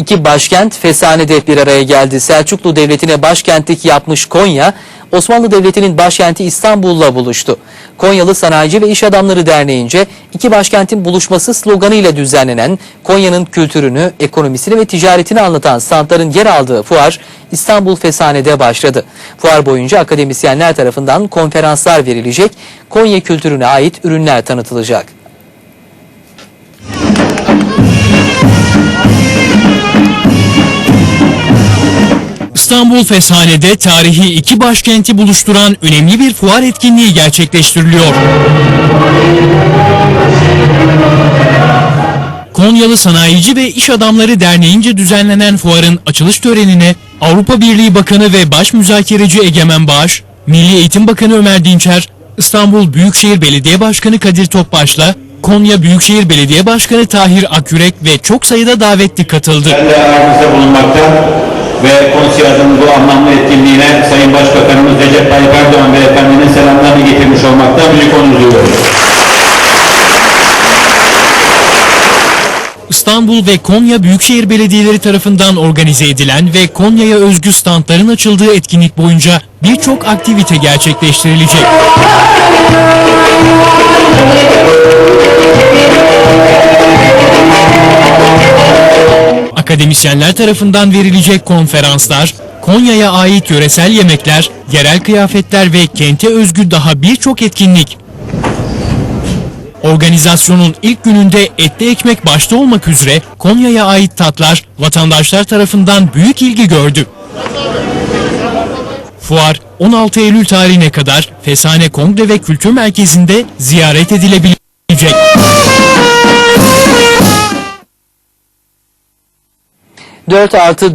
İki başkent Fesane'de bir araya geldi. Selçuklu Devleti'ne başkentlik yapmış Konya, Osmanlı Devleti'nin başkenti İstanbul'la buluştu. Konyalı Sanayici ve İş Adamları Derneği'nce iki başkentin buluşması sloganıyla düzenlenen Konya'nın kültürünü, ekonomisini ve ticaretini anlatan standların yer aldığı fuar İstanbul Fesane'de başladı. Fuar boyunca akademisyenler tarafından konferanslar verilecek, Konya kültürüne ait ürünler tanıtılacak. İstanbul Feshane'de tarihi iki başkenti buluşturan önemli bir fuar etkinliği gerçekleştiriliyor. Konyalı Sanayici ve İş Adamları Derneği'nce düzenlenen fuarın açılış törenine Avrupa Birliği Bakanı ve Baş Müzakereci Egemen Bağış, Milli Eğitim Bakanı Ömer Dinçer, İstanbul Büyükşehir Belediye Başkanı Kadir Topbaş'la Konya Büyükşehir Belediye Başkanı Tahir Akyürek ve çok sayıda davetli katıldı. Ben de aramızda bulunmakta ve konsiyasyonun bu anlamlı etkinliğine Sayın Başbakanımız Recep Tayyip Erdoğan Beyefendinin selamlarını getirmiş olmaktan büyük onur duyuyorum. İstanbul ve Konya Büyükşehir Belediyeleri tarafından organize edilen ve Konya'ya özgü standların açıldığı etkinlik boyunca birçok aktivite gerçekleştirilecek. Akademisyenler tarafından verilecek konferanslar, Konya'ya ait yöresel yemekler, yerel kıyafetler ve kente özgü daha birçok etkinlik Organizasyonun ilk gününde etli ekmek başta olmak üzere Konya'ya ait tatlar vatandaşlar tarafından büyük ilgi gördü. Fuar 16 Eylül tarihine kadar Fesane Kongre ve Kültür Merkezi'nde ziyaret edilebilecek. Dört artı